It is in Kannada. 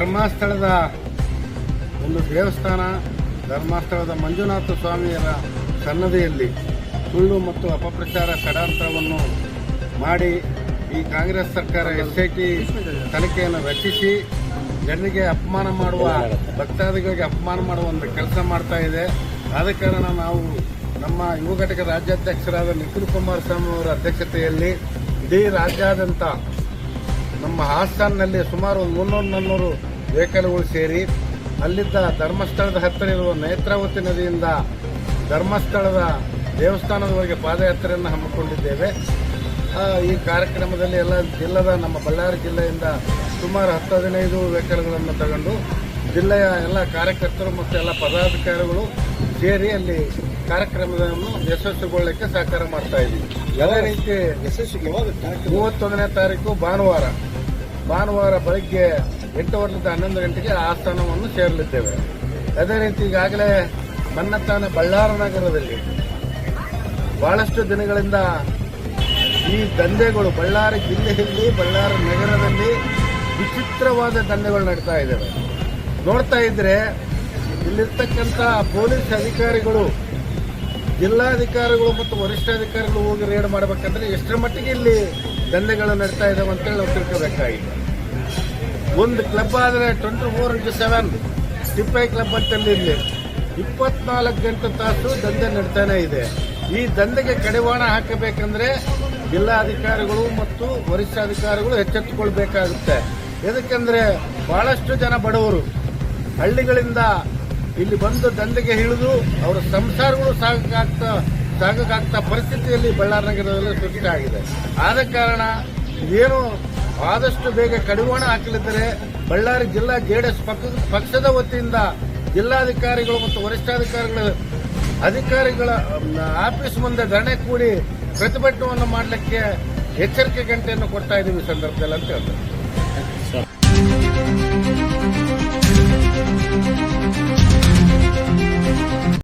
ಧರ್ಮಸ್ಥಳದ ಒಂದು ದೇವಸ್ಥಾನ, ಧರ್ಮಸ್ಥಳದ ಮಂಜುನಾಥ ಸ್ವಾಮಿಯರ ಸನ್ನದಿಯಲ್ಲಿ ಸುಳ್ಳು ಮತ್ತು ಅಪಪ್ರಚಾರ ಷಡಾಂತರವನ್ನು ಮಾಡಿ ಈ ಕಾಂಗ್ರೆಸ್ ಸರ್ಕಾರ ಎಸ್ ಐ ಟಿ ತನಿಖೆಯನ್ನು ರಚಿಸಿ, ಜನರಿಗೆ ಅಪಮಾನ ಮಾಡುವ, ಭಕ್ತಾದಿಗಳಿಗೆ ಅಪಮಾನ ಮಾಡುವ ಒಂದು ಕೆಲಸ ಮಾಡ್ತಾ ಇದೆ. ಆದ ಕಾರಣ ನಾವು ನಮ್ಮ ಯುವ ಘಟಕ ರಾಜ್ಯಾಧ್ಯಕ್ಷರಾದ ನಿಖಿಲ್ ಕುಮಾರಸ್ವಾಮಿ ಅವರ ಅಧ್ಯಕ್ಷತೆಯಲ್ಲಿ ಇಡೀ ರಾಜ್ಯಾದ್ಯಂತ ನಮ್ಮ ಹಾಸನ್ನಲ್ಲಿ ಸುಮಾರು ಒಂದು ಮುನ್ನೂರು ನಾನ್ನೂರು ವೆಹಿಕಲ್ಗಳು ಸೇರಿ ಅಲ್ಲಿದ್ದ ಧರ್ಮಸ್ಥಳದ ಹತ್ತಿರ ಇರುವ ನೇತ್ರಾವತಿ ನದಿಯಿಂದ ಧರ್ಮಸ್ಥಳದ ದೇವಸ್ಥಾನದವರೆಗೆ ಪಾದಯಾತ್ರೆಯನ್ನು ಹಮ್ಮಿಕೊಂಡಿದ್ದೇವೆ. ಈ ಕಾರ್ಯಕ್ರಮದಲ್ಲಿ ಎಲ್ಲ ಜಿಲ್ಲದ ನಮ್ಮ ಬಳ್ಳಾರಿ ಜಿಲ್ಲೆಯಿಂದ ಸುಮಾರು ಹತ್ತು ಹದಿನೈದು ವೆಹಿಕಲ್ಗಳನ್ನು ತಗೊಂಡು ಜಿಲ್ಲೆಯ ಎಲ್ಲ ಕಾರ್ಯಕರ್ತರು ಮತ್ತು ಎಲ್ಲ ಪದಾಧಿಕಾರಿಗಳು ಸೇರಿ ಅಲ್ಲಿ ಕಾರ್ಯಕ್ರಮವನ್ನು ಯಶಸ್ವಿಗೊಳ್ಳಕ್ಕೆ ಸಹಕಾರ ಮಾಡ್ತಾ ಇದ್ದೀವಿ. ಎಲ್ಲ ರೀತಿ ಯಶಸ್ವಿ ಯಾವಾಗ ಕಾರ್ಯಕ್ರಮ? ಮೂವತ್ತೊಂದನೇ ತಾರೀಕು ಭಾನುವಾರ. ಭಾನುವಾರ ಬೆಳಗ್ಗೆ ಎಂಟುವರೆಯಿಂದ ಹನ್ನೊಂದು ಗಂಟೆಗೆ ಆಸ್ಥಾನವನ್ನು ಸೇರಲಿದ್ದೇವೆ. ಅದೇ ರೀತಿ ಈಗಾಗಲೇ ಮನ್ನತ್ತಾನೆ ಬಳ್ಳಾರ ನಗರದಲ್ಲಿ. ಬಹಳಷ್ಟು ದಿನಗಳಿಂದ ಈ ದಂಧೆಗಳು ಬಳ್ಳಾರಿ ಜಿಲ್ಲೆಯಲ್ಲಿ, ಬಳ್ಳಾರಿ ನಗರದಲ್ಲಿ ವಿಚಿತ್ರವಾದ ದಂಧೆಗಳು ನಡೀತಾ ಇದ್ದಾವೆ. ನೋಡ್ತಾ ಇದ್ರೆ ಇಲ್ಲಿರ್ತಕ್ಕಂಥ ಪೊಲೀಸ್ ಅಧಿಕಾರಿಗಳು, ಜಿಲ್ಲಾಧಿಕಾರಿಗಳು ಮತ್ತು ವರಿಷ್ಠಾಧಿಕಾರಿಗಳು ಹೋಗಿ ರೇಡ್ ಮಾಡಬೇಕಂದ್ರೆ ಎಷ್ಟರ ಮಟ್ಟಿಗೆ ಇಲ್ಲಿ ದಂಧೆಗಳು ನಡೀತಾ ಇದ್ದಾವೆ ಅಂತೇಳಿ ನಾವು ತಿಳ್ಕೋಬೇಕಾಗಿದೆ. ಒಂದು ಕ್ಲಬ್ ಆದರೆ ಟ್ವೆಂಟಿ ಫೋರ್ ಇಂಟು ಸೆವೆನ್ ಸಿಪ್ಪೆ ಕ್ಲಬ್ ಅಂತಲ್ಲಿ ಇಲ್ಲಿ ಇಪ್ಪತ್ನಾಲ್ಕು ಗಂಟೆ ತಾಸು ದಂಧೆ ನಡೀತಾನೆ ಇದೆ. ಈ ದಂಧೆಗೆ ಕಡಿವಾಣ ಹಾಕಬೇಕಂದ್ರೆ ಜಿಲ್ಲಾಧಿಕಾರಿಗಳು ಮತ್ತು ವರಿಷ್ಠಾಧಿಕಾರಿಗಳು ಎಚ್ಚೆತ್ತುಕೊಳ್ಬೇಕಾಗುತ್ತೆ. ಎದಕ್ಕೆಂದ್ರೆ ಬಹಳಷ್ಟು ಜನ ಬಡವರು. ಹಳ್ಳಿಗಳಿಂದ ಇಲ್ಲಿ ಬಂದು ದಂಧೆಗೆ ಹಿಡಿದು ಅವರ ಸಂಸಾರಗಳು ಸಾಗಕ್ಕಾಗ್ತಾ ಸಾಗಕ್ಕಾಗ್ತಾ ಪರಿಸ್ಥಿತಿಯಲ್ಲಿ ಬಳ್ಳಾರಿ ನಗರದಲ್ಲಿ ಸೃಷ್ಟಿ ಆಗಿದೆ. ಆದ ಕಾರಣ ಏನು ಆದಷ್ಟು ಬೇಗ ಕಡಿವಾಣ ಹಾಕಲಿದ್ದರೆ ಬಳ್ಳಾರಿ ಜಿಲ್ಲಾ ಜೆಡಿಎಸ್ ಪಕ್ಷದ ವತಿಯಿಂದ ಜಿಲ್ಲಾಧಿಕಾರಿಗಳು ಮತ್ತು ವರಿಷ್ಠಾಧಿಕಾರಿಗಳ ಅಧಿಕಾರಿಗಳ ಆಫೀಸ್ ಮುಂದೆ ಧರಣೆ ಕೂಡಿ ಪ್ರತಿಭಟನೆಯನ್ನು ಮಾಡಲಿಕ್ಕೆ ಎಚ್ಚರಿಕೆ ಗಂಟೆಯನ್ನು ಕೊಡ್ತಾ ಇದ್ದೀವಿ ಸಂದರ್ಭದಲ್ಲಿ ಅಂತ ಹೇಳ್ತಾರೆ.